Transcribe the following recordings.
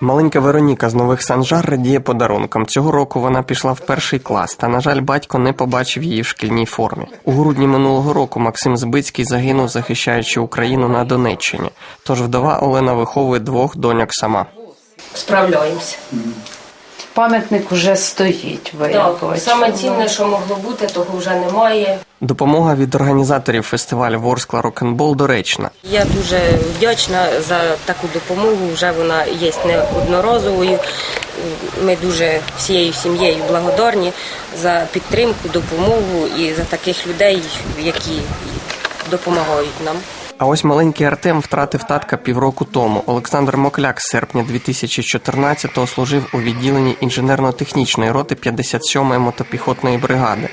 Маленька Вероніка з нових Санжар радіє подарункам. Цього року вона пішла в перший клас, та, на жаль, батько не побачив її в шкільній формі. У грудні минулого року Максим Збицький загинув, захищаючи Україну на Донеччині. Тож вдова Олена виховує двох доньок сама. Справляємося. Пам'ятник уже стоїть. Ви Так, саме цінне, що могло бути, того вже немає. Допомога від організаторів фестивалю Ворскла Рок-н-Бол доречна. Я дуже вдячна за таку допомогу. Вже вона є не одноразовою. Ми дуже всією сім'єю благодарні за підтримку, допомогу і за таких людей, які допомагають нам. А ось маленький Артем втратив татка півроку тому. Олександр Мокляк з серпня 2014-го служив у відділенні інженерно-технічної роти 57-ї мотопіхотної бригади.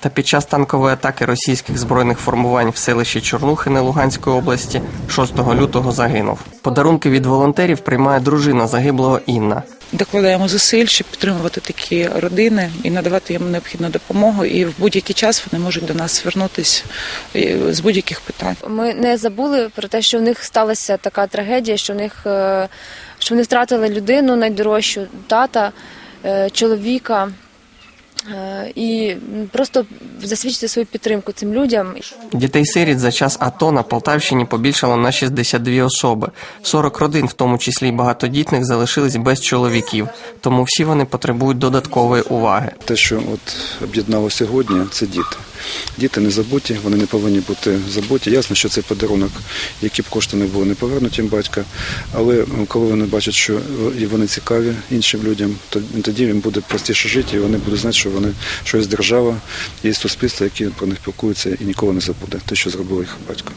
Та під час танкової атаки російських збройних формувань в селищі Чорнухине Луганської області 6 лютого загинув. Подарунки від волонтерів приймає дружина загиблого Інна. Докладаємо зусиль, щоб підтримувати такі родини і надавати їм необхідну допомогу. І в будь-який час вони можуть до нас звернутися е, з будь-яких питань. Ми не забули про те, що в них сталася така трагедія, що в них е, що вони втратили людину найдорожчу, тата, е, чоловіка. І просто засвідчити свою підтримку цим людям. Дітей сиріт за час АТО на Полтавщині побільшало на 62 особи. 40 родин, в тому числі й багатодітних, залишились без чоловіків, тому всі вони потребують додаткової уваги. Те, що от об'єднало сьогодні, це діти. Діти не забуті, вони не повинні бути забуті. Ясно, що цей подарунок, які б кошти не були, не повернуть їм батька. Але коли вони бачать, що і вони цікаві іншим людям, то тоді їм буде простіше жити, і вони будуть знати, що вони що є держава, є суспільство, яке про них піклується і ніколи не забуде те, що зробив їх батько.